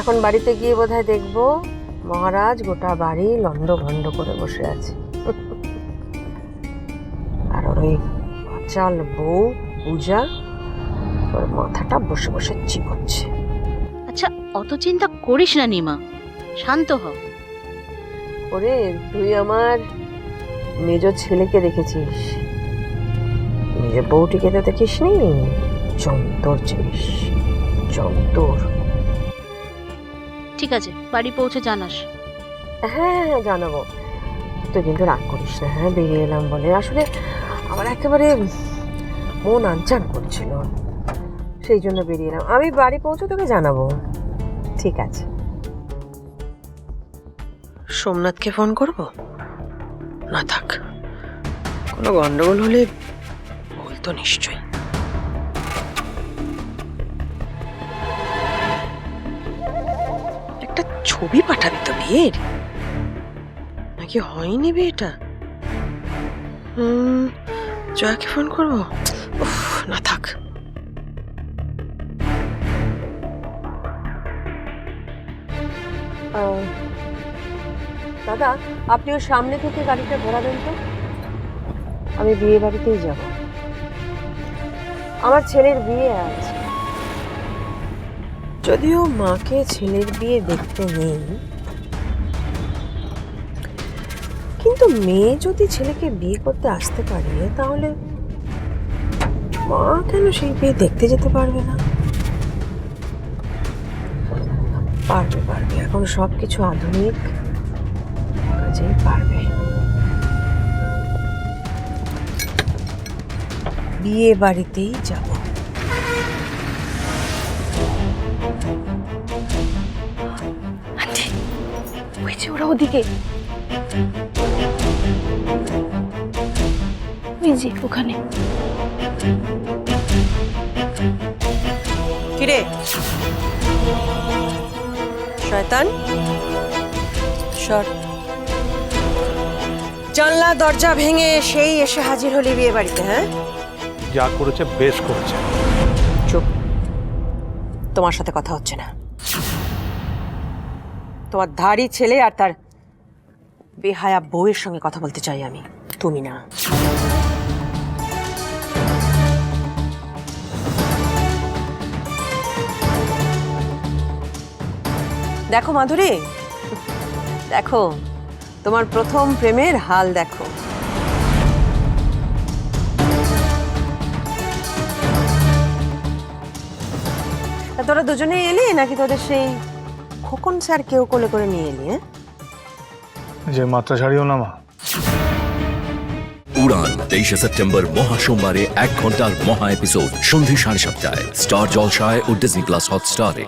এখন বাড়িতে গিয়ে বোধহয় দেখব মহারাজ গোটা বাড়ি লন্ড ভন্ড করে বসে আছে। আর ওই চাল বউ পূজা ওর মাথাটা বসে বসে চিবোচ্ছে। আচ্ছা অত চিন্তা করিস না নিমা শান্ত হ। ওরে তুই আমার মেজ ছেলেকে দেখেছিস? নিজের বউটিকে তো দেখিস নি যন্তর জিনিস যন্তর। ঠিক আছে বাড়ি পৌঁছে জানাস। হ্যাঁ হ্যাঁ জানাব। তুই কিন্তু রাগ করিস না হ্যাঁ বেরিয়ে এলাম বলে। আসলে আমার একেবারে মন আনচান করছিল সেই জন্য বেরিয়ে এলাম। আমি বাড়ি পৌঁছে তোকে জানাব। ঠিক আছে। সোমনাথকে ফোন করব? না থাক কোনো গন্ডগোল হলে বলতো নিশ্চয়ই। একটা ছবি পাঠাবি তো বিয়ের নাকি হয়নি বিয়েটা? জয়াকে ফোন করব? না থাক। দাদা আপনি ওর সামনে থেকে গাড়িটা ঘোরাবেন তো? আমি বিয়ে বাড়িতেই যাব। আমার ছেলের বিয়ে আছে যদিও মাকে ছেলের বিয়ে দেখতে নেই, কিন্তু মেয়ে যদি ছেলেকে বিয়ে করতে আসতে পারে, তাহলে মা কেন সেই বিয়ে দেখতে যেতে পারবে না? পারবে পারবে। এখন সব কিছু আধুনিক কাজেই পারবে। বিয়ে বাড়িতেই যাব। যে ওরা ওদিকে? ওই যে ওখানে। কিরে? শয়তান? সর জানলা দরজা ভেঙে সেই এসে হাজির হলি বিয়ে বাড়িতে হ্যাঁ? যা করেছে বেশ করেছে। চুপ। তোমার সাথে কথা হচ্ছে না। তোমার ধাড়ি ছেলে আর তার বেহায়া বউয়ের সঙ্গে কথা বলতে চাই আমি। তুমি না। দেখো মাধুরী। দেখো, তোমার প্রথম প্রেমের হাল দেখো। তোরা দুজনেই এলি নাকি তোদের সেই খোকন স্যার কেউ কোলে করে নিয়ে এলি হ্যাঁ? যে মাত্রা ছাড়িও না মা। উড়ান তেইশে সেপ্টেম্বর মহা সোমবারে এক ঘণ্টার মহা এপিসোড সন্ধে সাড়ে সাতটায়। স্টার জলসায় ও ডিজনি প্লাস হটস্টারে।